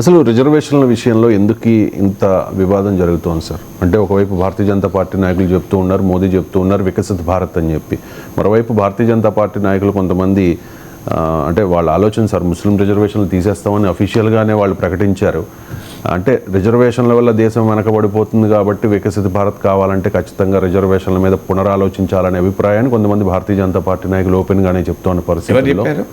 అసలు రిజర్వేషన్ల విషయంలో ఎందుకు ఇంత వివాదం జరుగుతోంది సార్? అంటే ఒకవైపు భారతీయ జనతా పార్టీ నాయకులు చెప్తూ ఉన్నారు మోదీ చెప్తూ ఉన్నారు వికసిత భారత్ అని చెప్పి. మరోవైపు భారతీయ జనతా పార్టీ నాయకులు కొంతమంది అంటే వాళ్ళ ఆలోచన సార్ ముస్లిం రిజర్వేషన్లు తీసేస్తామని అఫీషియల్గానే వాళ్ళు ప్రకటించారు. అంటే రిజర్వేషన్ల వల్ల దేశం వెనకబడిపోతుంది కాబట్టి వికసిత భారత్ కావాలంటే ఖచ్చితంగా రిజర్వేషన్ల మీద పునరాలోచించాలనే అభిప్రాయాన్ని కొంతమంది భారతీయ జనతా పార్టీ నాయకులు ఓపెన్గానే చెప్తున్న ఎవరు పరిస్థితుల్లో చెప్పారు?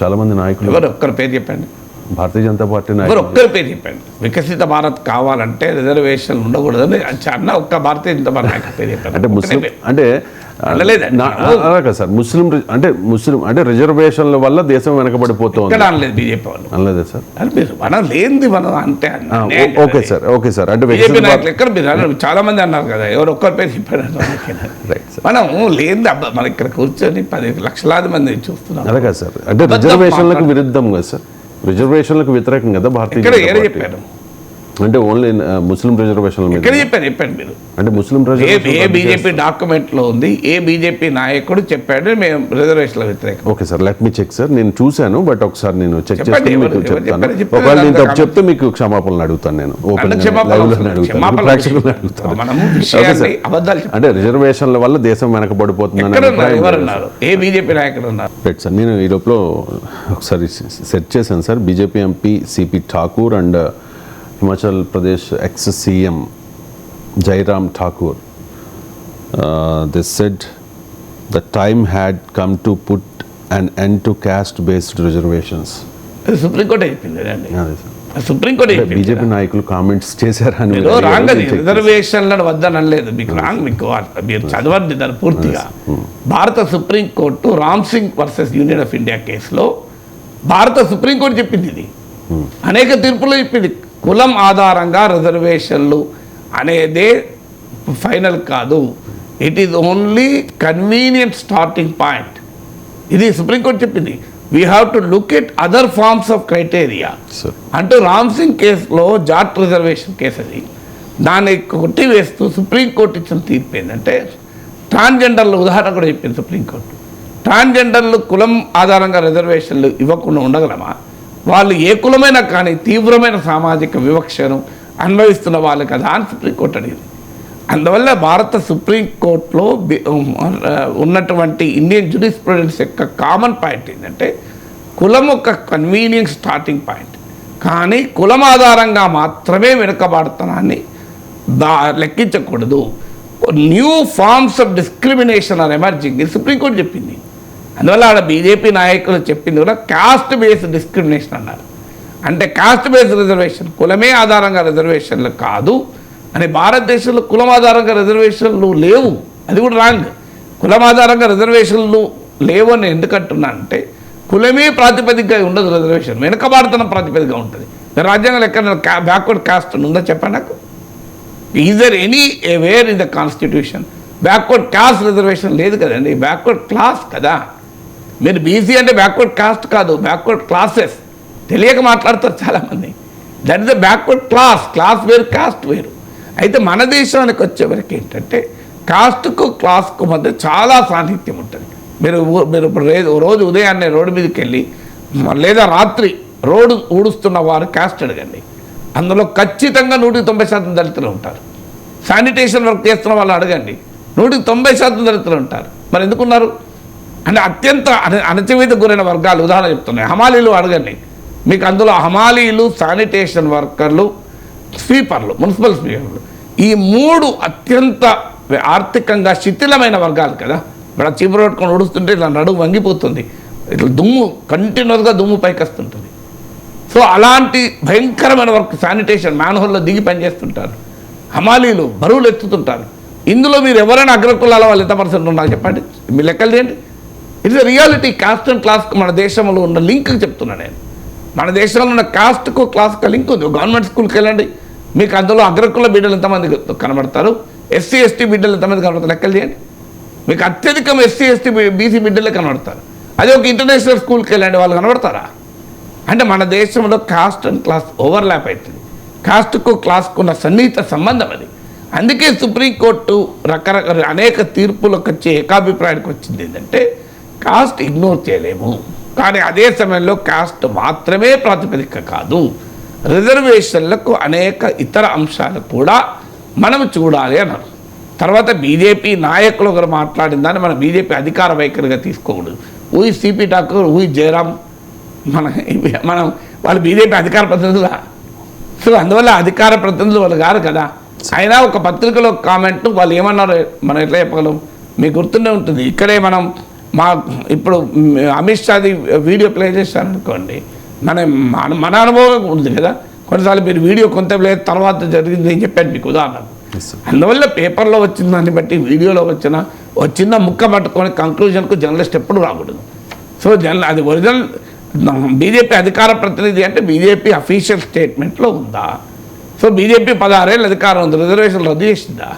చాలా మంది నాయకులు ఒక్కరి పేరు చెప్పండి. భారతీయ జనతా పార్టీ నాయకులు. ఒక్కరి పేరు చెప్పండి. వికసిత భారత్ కావాలంటే రిజర్వేషన్ ఉండకూడదని అన్న ఒక్క భారతీయ జనతా పార్టీ నాయకుడి పేరు చెప్పారు. అంటే ముస్లిం. అంటే అనలేదండి. నా- అలా కాదు సార్ ముస్లిం అంటే ముస్లిం అంటే రిజర్వేషన్ల వల్ల దేశం వెనకబడిపోతుంది. ఎక్కడ అనలేదు బీజేపీ వాళ్ళు. అనలేదా సార్? మీరు మనం లేనిది మనం అంటే ఓకే సార్ ఓకే సార్. అంటే బీజేపీ నాయకులు ఎక్కడ మీరు చాలా మంది అన్నారు కదా ఎవరు ఒక్కరి పేరు చెప్పారు అన్నారు. రైట్ సార్ మనం లేనిది అబ్బా మన ఇక్కడ కూర్చొని పది లక్షలాది మంది చూస్తున్నాం. అదే కాదు సార్. అంటే రిజర్వేషన్లకు విరుద్ధం కదా సార్. రిజర్వేషన్లకు వ్యతిరేకం కదా భారతీయ అంటే ఓన్లీ ముస్లిం రిజర్వేషన్ల మీద ఎక్కడ చెప్పారు చెప్పండి మీరు. అంటే ముస్లిం ఏ రిజర్వేషన్ ఏ బీజేపీ డాక్యుమెంట్లో ఉంది ఏ బీజేపీ నాయకుడు చెప్పాడు మేము రిజర్వేషన్ల వ్యతిరేకం. Okay sir let me check sir నేను చూశాను బట్ ఒకసారి నేను చెక్ ఎవరు- మీకు చెప్తాను. ఒకవేళ నేను తప్పు చెప్తే మీకు క్షమాపణలు అడుగుతాను నేను. అంటే ప్రేక్షకులను. అడుగుతాను. రిజర్వేషన్ల వల్ల దేశం వెనకబడిపోతుందని ఏ బీజేపీ నాయకులు ఉన్నారు రైట్ సార్ నేను ఈ లోపల ఒకసారి సెట్ చేశాను sir BJP MP CP Thakur and Himachal Pradesh ex CM Jairam Thakur this said the time had come to put and end to caste based reservations supreme court sir. Supreme court BJP నాయకులు comments మీరు మీరు wrong అది. చేశారు. రిజర్వేషన్లను మీకు wrong మీకు మీరు చదవండి దాన్ని పూర్తిగా. భారత supreme court Ram Singh versus union of India కేసులో భారత సుప్రీంకోర్టు చెప్పింది ఇది. అనేక తీర్పులు చెప్పింది. కులం ఆధారంగా రిజర్వేషన్లు అనేదే ఫైనల్ కాదు. It is only convenient starting point ఇది సుప్రీంకోర్టు చెప్పింది. We have to look at other forms of criteria అంటూ రామ్ సింగ్ కేసులో జాట్ రిజర్వేషన్ కేసు అది దాన్ని కొట్టి వేస్తూ సుప్రీంకోర్టు ఇచ్చిన తీర్పు ఏంటంటే ట్రాన్స్జెండర్ల ఉదాహరణ కూడా చెప్పింది సుప్రీంకోర్టు. ట్రాన్స్జెండర్లు కులం ఆధారంగా రిజర్వేషన్లు ఇవ్వకుండా ఉండగలమా? వాళ్ళు ఏ కులమైనా కానీ తీవ్రమైన సామాజిక వివక్షను అనుభవిస్తున్న వాళ్ళు కదా. అని సుప్రీంకోర్టు అడిగింది అందువల్ల భారత సుప్రీంకోర్టులో ఉన్నటువంటి ఇండియన్ జుడిస్ప్రుడెన్స్ యొక్క కామన్ పాయింట్ ఏంటంటే కులం ఒక కన్వీనియన్స్ స్టార్టింగ్ పాయింట్ కానీ కులం ఆధారంగా మాత్రమే వెనుకబాడుతనాన్ని దా లెక్కించకూడదు. New forms of discrimination are emerging ఇది సుప్రీంకోర్టు చెప్పింది. అందువల్ల ఆడ బీజేపీ నాయకులు చెప్పింది కూడా కాస్ట్ బేస్డ్ డిస్క్రిమినేషన్ అన్నారు. అంటే కాస్ట్ బేస్డ్ రిజర్వేషన్ కులమే ఆధారంగా రిజర్వేషన్లు కాదు అని భారతదేశంలో కులం ఆధారంగా రిజర్వేషన్లు లేవు. అది కూడా రాంగ్ కులం ఆధారంగా రిజర్వేషన్లు లేవు అని ఎందుకంటున్నా అంటే కులమే ప్రాతిపదికగా ఉండదు రిజర్వేషన్ వెనుకబాడుతున్న ప్రాతిపదికగా ఉంటుంది. రాజ్యాంగంలో ఎక్కడ బ్యాక్వర్డ్ కాస్ట్ ఉందో ఉందా చెప్పండి నాకు? Is there anywhere in the constitution backward caste reservation లేదు కదండి. బ్యాక్వర్డ్ క్లాస్ కదా. మీరు బీసీ అంటే బ్యాక్వర్డ్ కాస్ట్ కాదు బ్యాక్వర్డ్ క్లాసెస్ తెలియక మాట్లాడతారు చాలామంది. That is the backward class class వేరు కాస్ట్ వేరు. అయితే మన దేశానికి వచ్చేవరకు ఏంటంటే కాస్ట్కు క్లాస్కు మధ్య చాలా సాన్నిహిత్యం ఉంటుంది. మీరు మీరు ఇప్పుడు రోజు ఉదయాన్నే రోడ్డు మీదకి వెళ్ళి లేదా రాత్రి రోడ్డు ఊడుస్తున్న వారు కాస్ట్ అడగండి. అందులో ఖచ్చితంగా నూటికి తొంభై శాతం దళితులు ఉంటారు. శానిటేషన్ వర్క్ చేస్తున్న వాళ్ళు అడగండి. నూటికి తొంభై శాతం దళితులు ఉంటారు. మరి ఎందుకున్నారు? అంటే అత్యంత అణచివేత గురైన వర్గాలు ఉదాహరణ చెప్తున్నాయి హమాలీలు అడగండి. మీకు అందులో హమాలీలు శానిటేషన్ వర్కర్లు స్వీపర్లు మున్సిపల్ స్వీపర్లు. ఈ మూడు అత్యంత ఆర్థికంగా శిథిలమైన వర్గాలు కదా. ఇప్పుడు చీపురు పట్టుకొని ఉడుస్తుంటే ఇట్లా నడుము వంగిపోతుంది. ఇట్లా దుమ్ము కంటిన్యూస్గా దుమ్ము పైకి వస్తుంటుంది సో అలాంటి భయంకరమైన వర్క్ శానిటేషన్ మ్యాన్హోల్లో దిగి పనిచేస్తుంటారు. హమాలీలు బరువులు ఎత్తుతుంటారు. ఇందులో మీరు ఎవరైనా అగ్రకులాల వాళ్ళు ఎంత పర్సెంట్ ఉన్నారు చెప్పండి. మీ లెక్కలు చేయండి. ఇట్స్ రియాలిటీ కాస్ట్ అండ్ క్లాస్కి మన దేశంలో ఉన్న లింక్ చెప్తున్నా నేను. మన దేశంలో ఉన్న కాస్ట్కు క్లాస్కు లింక్ ఉంది. గవర్నమెంట్ స్కూల్కి వెళ్ళండి. మీకు అందులో అగ్రకుల బిడ్డలు ఎంతమంది కనబడతారు? ఎస్సీ ఎస్టీ బిడ్డలు ఎంతమంది కనబడతారు? లెక్కలు చేయండి. మీకు అత్యధికం ఎస్సీ ఎస్టీ బీసీ బిడ్డలే కనబడతారు. అదే ఒక ఇంటర్నేషనల్ స్కూల్కి వెళ్ళండి వాళ్ళు కనబడతారా? అంటే మన దేశంలో కాస్ట్ అండ్ క్లాస్ ఓవర్లాప్ అవుతుంది కాస్ట్కు క్లాస్కు ఉన్న సన్నిహిత సంబంధం అది. అందుకే సుప్రీంకోర్టు రకరకాల అనేక తీర్పులకు వచ్చే ఏకాభిప్రాయానికి వచ్చింది ఏంటంటే కాస్ట్ ఇగ్నోర్ చేయలేము. కానీ అదే సమయంలో కాస్ట్ మాత్రమే ప్రాతిపదిక కాదు. రిజర్వేషన్లకు అనేక ఇతర అంశాలు కూడా మనం చూడాలి అన్నారు. తర్వాత బీజేపీ నాయకులు ఒకరు మాట్లాడిన దాన్ని మనం బీజేపీ అధికార వైఖరిగా తీసుకోకూడదు. ఊయి సిపి ఠాకూర్ ఊయి జయరాం మన మనం వాళ్ళు బీజేపీ అధికార ప్రతినిధులా. సో అందువల్ల అధికార ప్రతినిధులు వాళ్ళు కాదు కదా. అయినా ఒక పత్రికలో కామెంట్ వాళ్ళు ఏమన్నారు? మనం ఎట్లా చెప్పగలం? మీకు గుర్తుండే ఉంటుంది. ఇక్కడే మనం మా ఇప్పుడు అమిత్ షాది వీడియో ప్లే చేశాను అనుకోండి మన మన- మన అనుభవం ఉంది కదా. కొన్నిసార్లు మీరు వీడియో కొంత లేదు తర్వాత జరిగింది అని చెప్పాను మీకు ఉదాహరణ. అందువల్ల పేపర్లో వచ్చిన దాన్ని బట్టి వీడియోలో వచ్చిన చిన్న ముక్క పట్టుకొని కంక్లూజన్కు జర్నలిస్ట్ ఎప్పుడు రాకూడదు. సో జర్న అది ఒరిజినల్ బీజేపీ అధికార ప్రతినిధి అంటే బీజేపీ అఫీషియల్ స్టేట్మెంట్లో ఉందా? సో బీజేపీ పదహారేళ్ళు అధికారం ఉంది రిజర్వేషన్ రద్దు చేసిందా?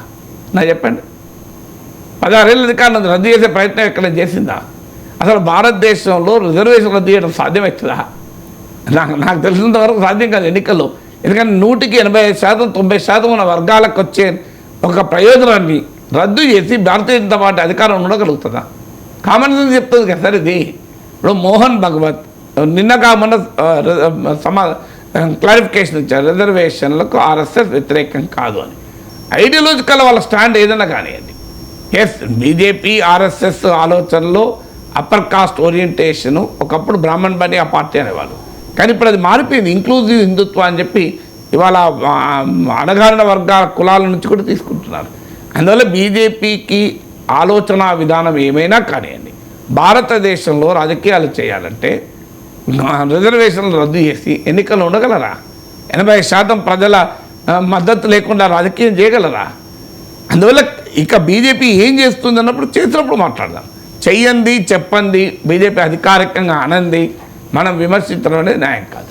నా చెప్పండి. పదహారేళ్ళు అధికారం రద్దు చేసే ప్రయత్నం ఎక్కడ చేసిందా? అసలు భారతదేశంలో రిజర్వేషన్ రద్దు చేయడం సాధ్యమవుతుందా? నాకు నాకు తెలిసినంత వరకు సాధ్యం కాదు ఎన్నికల్లో. ఎందుకంటే నూటికి ఎనభై ఐదు శాతం తొంభై శాతం ఉన్న వర్గాలకు వచ్చే ఒక ప్రయోజనాన్ని రద్దు చేసి భారతీయ జనతా పార్టీ అధికారం ఉండగలుగుతుందా? కామన్ సెన్స్ చెప్తుంది కదా సార్ ఇది. ఇప్పుడు మోహన్ భగవత్ నిన్న కామన్న సమా క్లారిఫికేషన్ ఇచ్చారు. రిజర్వేషన్లకు ఆర్ఎస్ఎస్ వ్యతిరేకం కాదు అని. ఐడియాలజికల్ వాళ్ళ స్టాండ్ ఏదైనా కానీ ఎస్ బీజేపీ ఆర్ఎస్ఎస్ ఆలోచనలో అప్పర్ కాస్ట్ ఓరియంటేషన్ ఒకప్పుడు బ్రాహ్మణ్ బని ఆ పార్టీ అనేవాళ్ళు. కానీ ఇప్పుడు అది మారిపోయింది. ఇంక్లూజివ్ హిందుత్వం అని చెప్పి ఇవాళ అణగారిన వర్గాల కులాల నుంచి కూడా తీసుకుంటున్నారు. అందువల్ల బీజేపీకి ఆలోచన విధానం ఏమైనా కానివ్వండి. భారతదేశంలో రాజకీయాలు చేయాలంటే రిజర్వేషన్లు రద్దు చేసి ఎన్నికలు ఉండగలరా? ఎనభై శాతం ప్రజల మద్దతు లేకుండా రాజకీయం చేయగలరా? అందువల్ల ఇక బీజేపీ ఏం చేస్తుంది అన్నప్పుడు చేసినప్పుడు మాట్లాడదాం. చెయ్యండి చెప్పండి బీజేపీ అధికారికంగా అనంది మనం విమర్శించడం అనేది న్యాయం కాదు.